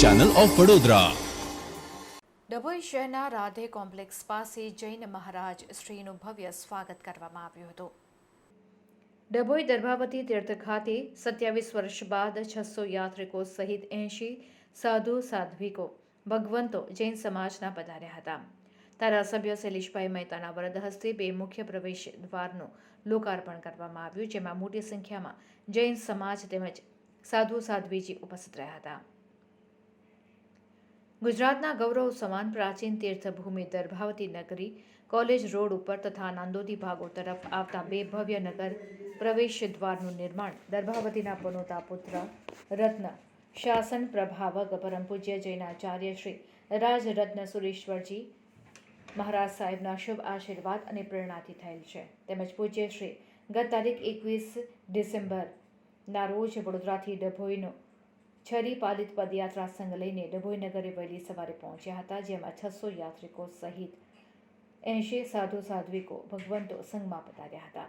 Channel of Vadodara Dabhoi શહેરના Radhe complex પાસે જૈન મહારાજ શ્રીનું ભવ્ય સ્વાગત કરવામાં આવ્યું હતું. ડભોઈ દર્ભાવતી તીર્થ ખાતે સત્યાવીસ વર્ષ બાદ છસો યાત્રિકો સહિત એંશી સાધુ સાધ્વિકો ભગવંતો જૈન સમાજના પધાર્યા હતા. ધારાસભ્ય શૈલેષભાઈ મહેતાના વરદ હસ્તે બે મુખ્ય પ્રવેશ દ્વારનું લોકાર્પણ કરવામાં આવ્યું જેમાં મોટી સંખ્યામાં જૈન સમાજ તેમજ સાધુ સાધ્વીજી ઉપસ્થિત રહ્યા હતા. ગુજરાતના ગૌરવ સમાન પ્રાચીન તીર્થભૂમિ દર્ભાવતી નગરી, કોલેજ રોડ ઉપર તથા નાંદોદી ભાગો તરફ આવતા બે ભવ્ય નગર પ્રવેશ દ્વારનું નિર્માણ દર્ભાવતીના પનોતા પુત્ર રત્ન શાસન પ્રભાવક પરમ પૂજ્ય જૈનાચાર્ય શ્રી રાજરત્ન સુરેશ્વરજી મહારાજ સાહેબના શુભ આશીર્વાદ અને પ્રેરણાથી થયેલ છે. તેમજ પૂજ્ય શ્રી ગત તારીખ એકવીસ ડિસેમ્બરના રોજ વડોદરાથી ડભોઈનો છરી પાલિત પદયાત્રા સંઘ લઈને ડભોઈ નગરે વહેલી સવારે પહોંચ્યા હતા, જેમાં છસો યાત્રિકો સહિત એંશી સાધુ સાધ્વિકો ભગવંતો સંઘમાં પધાર્યા હતા.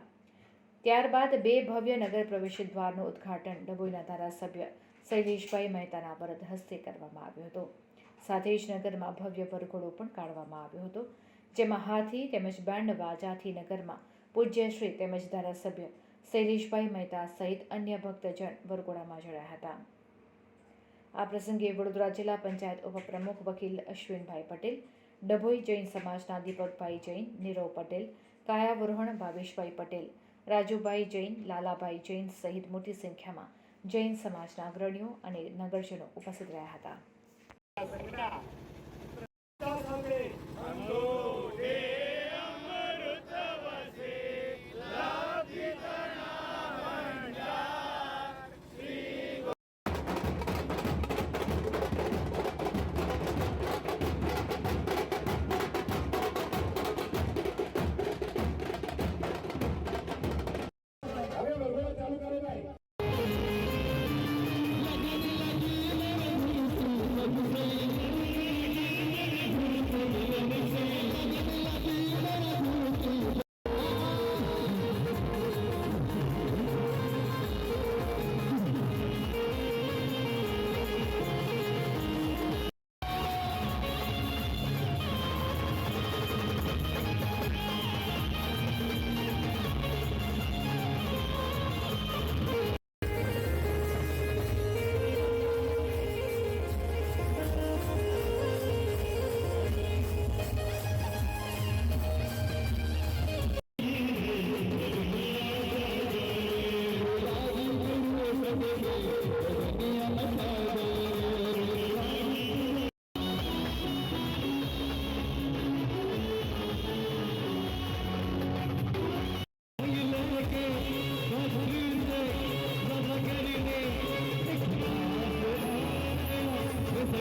ત્યારબાદ બે ભવ્ય નગર પ્રવેશ દ્વારનું ઉદ્ઘાટન ડભોઈના ધારાસભ્ય શૈલેષભાઈ મહેતાના વરદ હસ્તે કરવામાં આવ્યો હતો. સાથે જ નગરમાં ભવ્ય વરઘોડો પણ કાઢવામાં આવ્યો હતો, જેમાં હાથી તેમજ બેન્ડ વાજાથી નગરમાં પૂજ્યશ્રી તેમજ ધારાસભ્ય શૈલેષભાઈ મહેતા સહિત અન્ય ભક્તજન વરઘોડામાં જોડાયા હતા. આ પ્રસંગે વડોદરા જિલ્લા પંચાયત ઉપપ્રમુખ વકીલ અશ્વિનભાઈ પટેલ, ડભોઈ જૈન સમાજના દીપકભાઈ જૈન, નીરવ પટેલ કાયાવરોહણ ભાવેશભાઈ પટેલ, રાજુભાઈ જૈન, લાલાભાઈ જૈન સહિત મોટી સંખ્યામાં જૈન સમાજના અગ્રણીઓ અને નગરજનો ઉપસ્થિત રહ્યા હતા.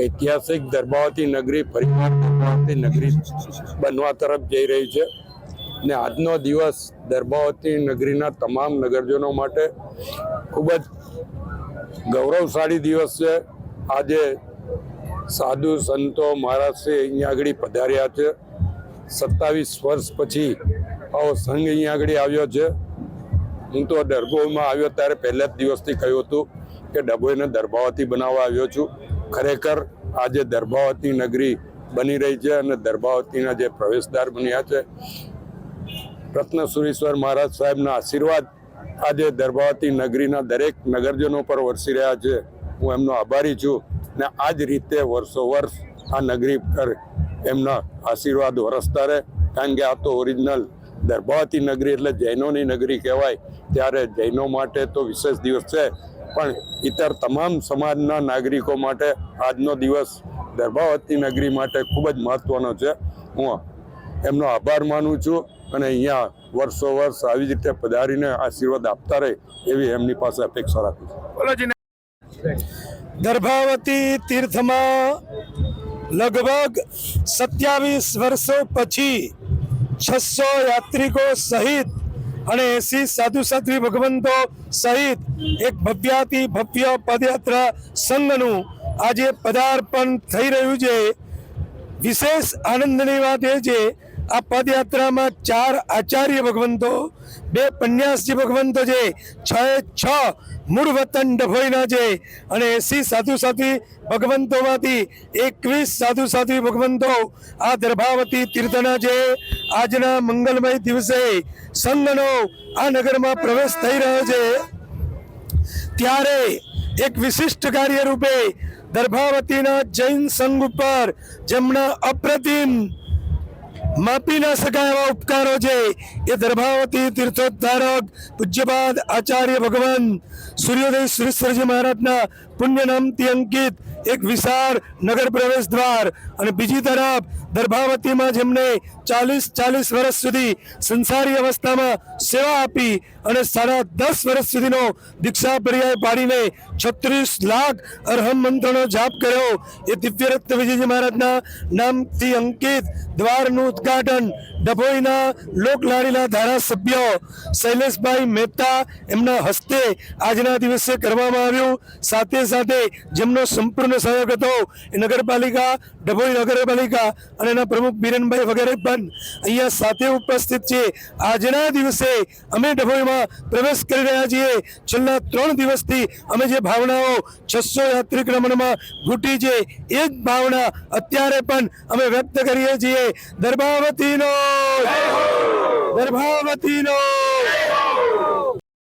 ઐતિહાસિક ધર્માવતી નગરી પરિવાર ધર્માવતી નગરી બનવા તરફ જઈ રહી છે. ને આજનો દિવસ ધર્માવતી નગરીના તમામ નગરજનો માટે ખૂબ જ ગૌરવશાળી દિવસ છે. આજે સાધુ સંતો મહારાજશ્રી અહીંયા આગળ પધાર્યા છે. સત્તાવીસ વર્ષ પછી આવો સંઘ અહીંયા આગળ આવ્યો છે. હું તો ડરગોમાં આવ્યો ત્યારે પહેલા જ દિવસથી કહ્યું હતું કે ડભોઈને દરબાવતી બનાવવા આવ્યો છું. ખરેખર આજે દર્ભાવતી નગરી બની રહી છે અને દર્ભાવતીના જે પ્રવેશદ્વાર બન્યા છે રત્નસુરેશ્વર મહારાજ સાહેબના આશીર્વાદ આજે દર્ભાવતી નગરીના દરેક નગરજનો પર વરસી રહ્યા છે, હું એમનો આભારી છું ને આ જ રીતે વર્ષો વર્ષ આ નગરી પર એમના આશીર્વાદ વરસતા રહે, કારણ કે આ તો ઓરિજિનલ દર્ભાવતી નગરી એટલે જૈનોની નગરી કહેવાય ત્યારે જૈનો માટે તો વિશેષ દિવસ છે. પણ ઇતર તમામ સમાજના નાગરિકો માટે આજનો દિવસ દર્ભાવતી નગરી માટે ખૂબ જ મહત્ત્વનો છે. હું એમનો આભાર માનું છું અને અહીંયા વર્ષો વર્ષ આવી જ રીતે પધારીને આશીર્વાદ આપતા રહે એવી એમની પાસે અપેક્ષા રાખું છું. દર્ભાવતી તીર્થમાં લગભગ સત્યાવીસ વર્ષો પછી છસો યાત્રિકો સહિત અને એસી સાધુ સાધ્વી ભગવંતો સહિત એક ભવ્યાતિ ભવ્ય પદયાત્રા સંઘનું આજે પદાર્પણ થઈ રહ્યું છે. વિશેષ આનંદની વાત એ છે, આ પદયાત્રામાં ચાર આચાર્ય ભગવંતો, બે પન્યાસજી ભગવંતો છે, છ એ છ મૂળ વતન ડભોઈના છે અને એસી સાધુ સાધ્વી ભગવંતોમાંથી એકવીસ સાધુ સાધ્વી ભગવંતો આ દર્ભાવતી તીર્થના છે. આજના મંગલમય દિવસે સંઘનો આ નગરમાં પ્રવેશ થઈ રહ્યો છે. ત્યારે એક વિશિષ્ટ કાર્ય રૂપે દર્ભાવતીના જૈન સંઘ ઉપર જેમના અપ્રતિમ માપી ના શકાય એવા ઉપકારો છે, એ દર્ભાવતી તીર્થોદ્ધારક પૂજ્યપાદ આચાર્ય ભગવાન સૂર્યોદય સુરેશ્વરજી મહારાજના પુણ્ય નામથી અંકિત એક વિશાળ નગર પ્રવેશ દ્વાર અને બીજી તરફ દર્ભાવતીમાં જેમને ચાલીસ ચાલીસ વર્ષ સુધી સંસારી અવસ્થામાં સેવા આપી અને સાડા દસ વર્ષ સુધીનો દીક્ષા પર્યાય પાડીને છત્રીસ લાખ અરહમ મંત્રનો જાપ કર્યો. એ દિવ્યરત્ન વિજયજી મહારાજના નામથી અંકિત દ્વારનું ઉદ્ઘાટન ડભોઈના લોકલાડીના ધારાસભ્ય શૈલેષભાઈ મહેતા એમના હસ્તે આજના દિવસે કરવામાં આવ્યું. સાથે સાથે જેમનો સંપૂર્ણ સહયોગ હતો એ નગરપાલિકા, ડભોઈ નગરપાલિકા અને એના પ્રમુખ બિરેનભાઈ વગેરે પણ અહીંયા સાથે ઉપસ્થિત છે. આજના દિવસે અમે ડભોઈમાં પ્રવેશ કરી રહ્યા છીએ. છેલ્લા ત્રણ દિવસથી અમે જે ભાવનાઓ છસો યાત્રિક રમણમાં ઘૂંટી છે, એ જ ભાવના અત્યારે પણ અમે વ્યક્ત કરીએ છીએ. દર્ભાવતીનો! દર્ભાવતીનો!